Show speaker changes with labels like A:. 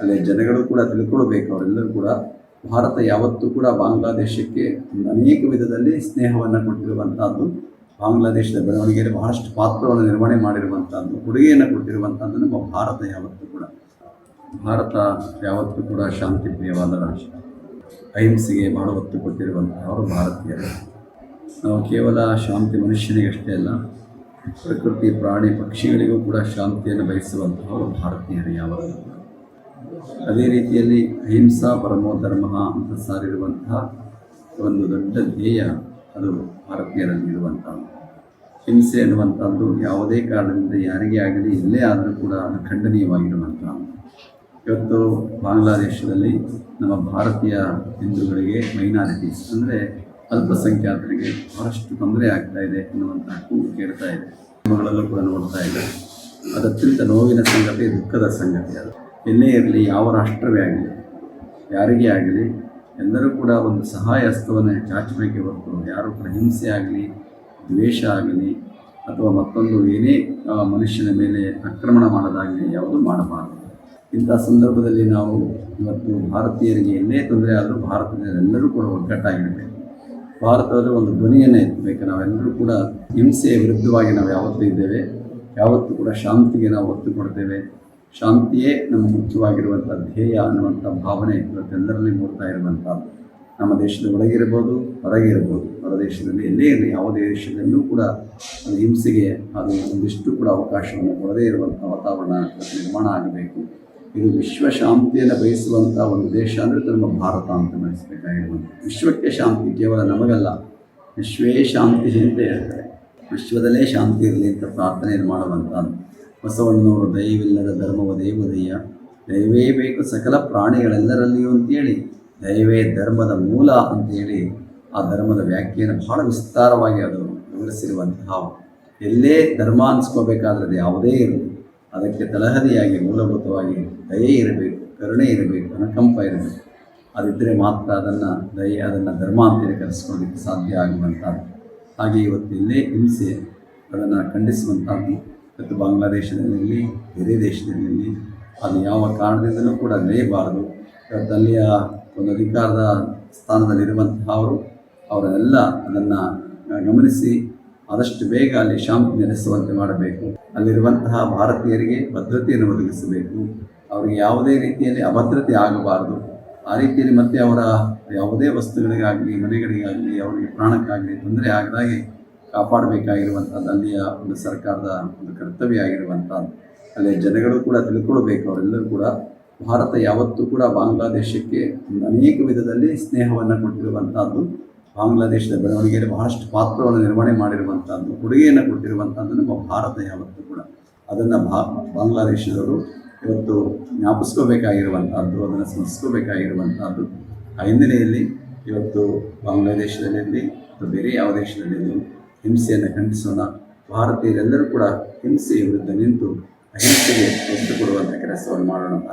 A: ಅಲ್ಲಿ ಜನಗಳು ಕೂಡ ತಿಳ್ಕೊಳ್ಬೇಕು, ಅವರೆಲ್ಲರೂ ಕೂಡ. ಭಾರತ ಯಾವತ್ತೂ ಕೂಡ ಬಾಂಗ್ಲಾದೇಶಕ್ಕೆ ಅನೇಕ ವಿಧದಲ್ಲಿ ಸ್ನೇಹವನ್ನು ಕೊಟ್ಟಿರುವಂಥದ್ದು ಬಾಂಗ್ಲಾದೇಶದ ಬೆಳವಣಿಗೆಯಲ್ಲಿ ಬಹಳಷ್ಟು ಪಾತ್ರವನ್ನು ನಿರ್ವಹಣೆ ಮಾಡಿರುವಂಥದ್ದು ಕೊಡುಗೆಯನ್ನು ಕೊಟ್ಟಿರುವಂಥದ್ದು ನಮ್ಮ ಭಾರತ ಯಾವತ್ತೂ ಕೂಡ. ಭಾರತ ಯಾವತ್ತೂ ಕೂಡ ಶಾಂತಿ ಪ್ರಿಯವಾದ ರಾಷ್ಟ್ರ. ಅಹಿಂಸೆಗೆ ಬಹಳ ಒತ್ತು ಕೊಟ್ಟಿರುವಂತಹವರು ಭಾರತೀಯರು. ನಾವು ಕೇವಲ ಶಾಂತಿ ಮನುಷ್ಯನಿಗಷ್ಟೇ ಅಲ್ಲ, ಪ್ರಕೃತಿ, ಪ್ರಾಣಿ, ಪಕ್ಷಿಗಳಿಗೂ ಕೂಡ ಶಾಂತಿಯನ್ನು ಬಯಸುವಂತಹವರು ಭಾರತೀಯರು ಯಾವಾಗಲೂ. ಅದೇ ರೀತಿಯಲ್ಲಿ ಅಹಿಂಸಾ ಪರಮೋ ಧರ್ಮ ಅಂತ ಸಾರಿರುವಂತಹ ಒಂದು ದೊಡ್ಡ ಧ್ಯೇಯ ಅದು ಭಾರತೀಯರಲ್ಲಿ ಇರುವಂಥದ್ದು ಹಿಂಸೆ ಅನ್ನುವಂಥದ್ದು ಯಾವುದೇ ಕಾರಣದಿಂದ ಯಾರಿಗೇ ಆಗಲಿ ಎಲ್ಲೇ ಆದರೂ ಕೂಡ ಅದು ಖಂಡನೀಯವಾಗಿರುವಂಥದ್ದು. ಇವತ್ತು ಬಾಂಗ್ಲಾದೇಶದಲ್ಲಿ ನಮ್ಮ ಭಾರತೀಯ ಹಿಂದೂಗಳಿಗೆ ಮೈನಾರಿಟೀಸ್ ಅಂದರೆ ಅಲ್ಪಸಂಖ್ಯಾತರಿಗೆ ಬಹಳಷ್ಟು ತೊಂದರೆ ಆಗ್ತಾ ಇದೆ ಅನ್ನುವಂಥ ಕೂಗು ಕೇಳ್ತಾ ಇದೆ. ಕೂಡ ನೋಡ್ತಾ ಇದೆ. ಅದಕ್ಕಿಂತ ನೋವಿನ ಸಂಗತಿ, ದುಃಖದ ಸಂಗತಿ ಅದು. ಎಲ್ಲೇ ಇರಲಿ ಯಾವ ರಾಷ್ಟ್ರವೇ ಆಗಲಿ. ಯಾರಿಗೇ ಆಗಲಿ? ಎಲ್ಲರೂ ಕೂಡ ಒಂದು ಸಹಾಯ ಹಸ್ತವನ್ನು ಚಾಚಬೇಕೆ ಹೊರತು ಯಾರು ಕೂಡ ಆಗಲಿ, ದ್ವೇಷ ಆಗಲಿ, ಅಥವಾ ಮತ್ತೊಂದು ಏನೇ ಮನುಷ್ಯನ ಮೇಲೆ ಆಕ್ರಮಣ ಮಾಡೋದಾಗಲಿ ಯಾವುದು ಮಾಡಬಾರದು. ಇಂಥ ಸಂದರ್ಭದಲ್ಲಿ ನಾವು ಇವತ್ತು ಭಾರತೀಯರಿಗೆ ಎಲ್ಲೇ ತೊಂದರೆ ಆದರೂ ಭಾರತದಲ್ಲೆಲ್ಲರೂ ಕೂಡ ಒಗ್ಗಟ್ಟಾಗಿರಬೇಕು. ಭಾರತದಲ್ಲಿ ಒಂದು ಧ್ವನಿಯನ್ನು ಎತ್ತಬೇಕು. ನಾವೆಲ್ಲರೂ ಕೂಡ ಹಿಂಸೆಯ ವಿರುದ್ಧವಾಗಿ ನಾವು ಯಾವತ್ತೂ ಇದ್ದೇವೆ. ಯಾವತ್ತೂ ಕೂಡ ಶಾಂತಿಗೆ ನಾವು ಒತ್ತು ಕೊಡ್ತೇವೆ. ಶಾಂತಿಯೇ ನಮ್ಮ ಮುಖ್ಯವಾಗಿರುವಂಥ ಧ್ಯೇಯ ಅನ್ನುವಂಥ ಭಾವನೆ ಇವತ್ತೆಲ್ಲರಲ್ಲಿ ಮೂಡ್ತಾ ಇರುವಂಥದ್ದು. ನಮ್ಮ ದೇಶದ ಒಳಗಿರ್ಬೋದು, ಹೊರಗಿರ್ಬೋದು. ಹೊರ ದೇಶದಲ್ಲಿ ಎಲ್ಲೇ ಇರಲಿ, ಯಾವುದೇ ದೇಶದಲ್ಲೂ ಕೂಡ ಅದು ಹಿಂಸೆಗೆ ಅದು ಒಂದಿಷ್ಟು ಕೂಡ ಅವಕಾಶವನ್ನು ಕೊಡದೇ ಇರುವಂಥ ವಾತಾವರಣ ನಿರ್ಮಾಣ ಆಗಬೇಕು. ಇದು ವಿಶ್ವ ಶಾಂತಿಯನ್ನು ಬಯಸುವಂಥ ಒಂದು ದೇಶ ಅಂದರೆ ಅದು ನಮ್ಮ ಭಾರತ ಅಂತ ಬಯಸಬೇಕಾಗಿರುವಂಥ. ವಿಶ್ವಕ್ಕೆ ಶಾಂತಿ ಕೇವಲ ನಮಗಲ್ಲ, ವಿಶ್ವೇ ಶಾಂತಿ ಅಂತ ಹೇಳ್ತಾರೆ. ವಿಶ್ವದಲ್ಲೇ ಶಾಂತಿ ಇರಲಿ ಅಂತ ಪ್ರಾರ್ಥನೆಯನ್ನು ಮಾಡುವಂಥದ್ದು. ಬಸವಣ್ಣನವರು ದಯವಿಲ್ಲದ ಧರ್ಮವ ದೇವದಯ್ಯ. ದಯವೇ ಬೇಕು ಸಕಲ ಪ್ರಾಣಿಗಳೆಲ್ಲರಲ್ಲಿಯೂ ಅಂತೇಳಿ ದಯವೇ ಧರ್ಮದ ಮೂಲ ಅಂತೇಳಿ ಆ ಧರ್ಮದ ವ್ಯಾಖ್ಯೆಯನ್ನು ಬಹಳ ವಿಸ್ತಾರವಾಗಿ ಅದು ವಿವರಿಸಿರುವಂತಹ ಎಲ್ಲೇ ಧರ್ಮ ಅನ್ಸ್ಕೋಬೇಕಾದ್ರೆ ಯಾವುದೇ ಇರಲಿ. ಅದಕ್ಕೆ ತಲಹದಿಯಾಗಿ, ಮೂಲಭೂತವಾಗಿ ದಯೆ ಇರಬೇಕು, ಕರುಣೆ ಇರಬೇಕು, ಅನುಕಂಪ ಇರಬೇಕು. ಅದಿದ್ದರೆ ಮಾತ್ರ ಅದನ್ನು ದಯೆ, ಅದನ್ನು ಧರ್ಮ ಅಂತೇಳಿ ಕರೆಸ್ಕೊಳ್ಳಿಕ್ಕೆ ಸಾಧ್ಯ ಆಗುವಂಥದ್ದು. ಹಾಗೆ ಇವತ್ತು ಎಲ್ಲೇ ಹಿಂಸೆ ಅದನ್ನು ಖಂಡಿಸುವಂಥದ್ದು ಇವತ್ತು ಬಾಂಗ್ಲಾದೇಶದಲ್ಲಿ, ಬೇರೆ ದೇಶದಲ್ಲಿ ಅದು ಯಾವ ಕಾರಣದಿಂದಲೂ ಕೂಡ ನಡೆಯಬಾರದು. ಇವತ್ತು ಅಲ್ಲಿಯ ಒಂದು ಅಧಿಕಾರದ ಸ್ಥಾನದಲ್ಲಿರುವಂತಹ ಅವರು, ಅವರೆಲ್ಲ ಅದನ್ನು ಗಮನಿಸಿ ಆದಷ್ಟು ಬೇಗ ಅಲ್ಲಿ ಶಾಂತಿ ನೆಲೆಸುವಂತೆ ಮಾಡಬೇಕು. ಅಲ್ಲಿರುವಂತಹ ಭಾರತೀಯರಿಗೆ ಭದ್ರತೆಯನ್ನು ಒದಗಿಸಬೇಕು. ಅವರಿಗೆ ಯಾವುದೇ ರೀತಿಯಲ್ಲಿ ಅಭದ್ರತೆ ಆಗಬಾರದು. ಆ ರೀತಿಯಲ್ಲಿ ಮತ್ತೆ ಅವರ ಯಾವುದೇ ವಸ್ತುಗಳಿಗಾಗಲಿ, ಮನೆಗಳಿಗಾಗಲಿ, ಅವರಿಗೆ ಪ್ರಾಣಕ್ಕಾಗಲಿ ತೊಂದರೆ ಆಗದಾಗೆ ಕಾಪಾಡಬೇಕಾಗಿರುವಂಥದ್ದು ಅಲ್ಲಿಯ ಒಂದು ಸರ್ಕಾರದ ಒಂದು ಕರ್ತವ್ಯ ಆಗಿರುವಂಥದ್ದು ಅಲ್ಲಿಯ ಜನಗಳು ಕೂಡ ತಿಳ್ಕೊಳ್ಬೇಕು. ಅವರೆಲ್ಲರೂ ಕೂಡ ಭಾರತ ಯಾವತ್ತೂ ಕೂಡ ಬಾಂಗ್ಲಾದೇಶಕ್ಕೆ ಅನೇಕ ವಿಧದಲ್ಲಿ ಸ್ನೇಹವನ್ನು ಕೊಟ್ಟಿರುವಂಥದ್ದು. ಬಾಂಗ್ಲಾದೇಶದ ಬೆಳವಣಿಗೆಯಲ್ಲಿ ಬಹಳಷ್ಟು ಪಾತ್ರವನ್ನು ನಿರ್ವಹಣೆ ಮಾಡಿರುವಂಥದ್ದು, ಕೊಡುಗೆಯನ್ನು ಕೊಟ್ಟಿರುವಂಥದ್ದು ನಮ್ಮ ಭಾರತ ಯಾವತ್ತೂ ಕೂಡ. ಅದನ್ನು ಭಾ, ಬಾಂಗ್ಲಾದೇಶದವರು ಇವತ್ತು ಜ್ಞಾಪಿಸ್ಕೋಬೇಕಾಗಿರುವಂಥದ್ದು, ಅದನ್ನು ಸ್ಮರಿಸ್ಕೋಬೇಕಾಗಿರುವಂಥದ್ದು. ಆ ಹಿನ್ನೆಲೆಯಲ್ಲಿ ಇವತ್ತು ಬಾಂಗ್ಲಾದೇಶದಲ್ಲಿ ಅಥವಾ ಬೇರೆ ಯಾವ ದೇಶದಲ್ಲಿ ಹಿಂಸೆಯನ್ನು ಖಂಡಿಸೋಣ. ಭಾರತೀಯರೆಲ್ಲರೂ ಕೂಡ ಹಿಂಸೆಯ ವಿರುದ್ಧ ನಿಂತು ಅಹಿಂಸೆಗೆ ಒತ್ತು ಕೊಡುವಂಥ ಕೆಲಸವನ್ನು ಮಾಡೋಣ ಅಂತ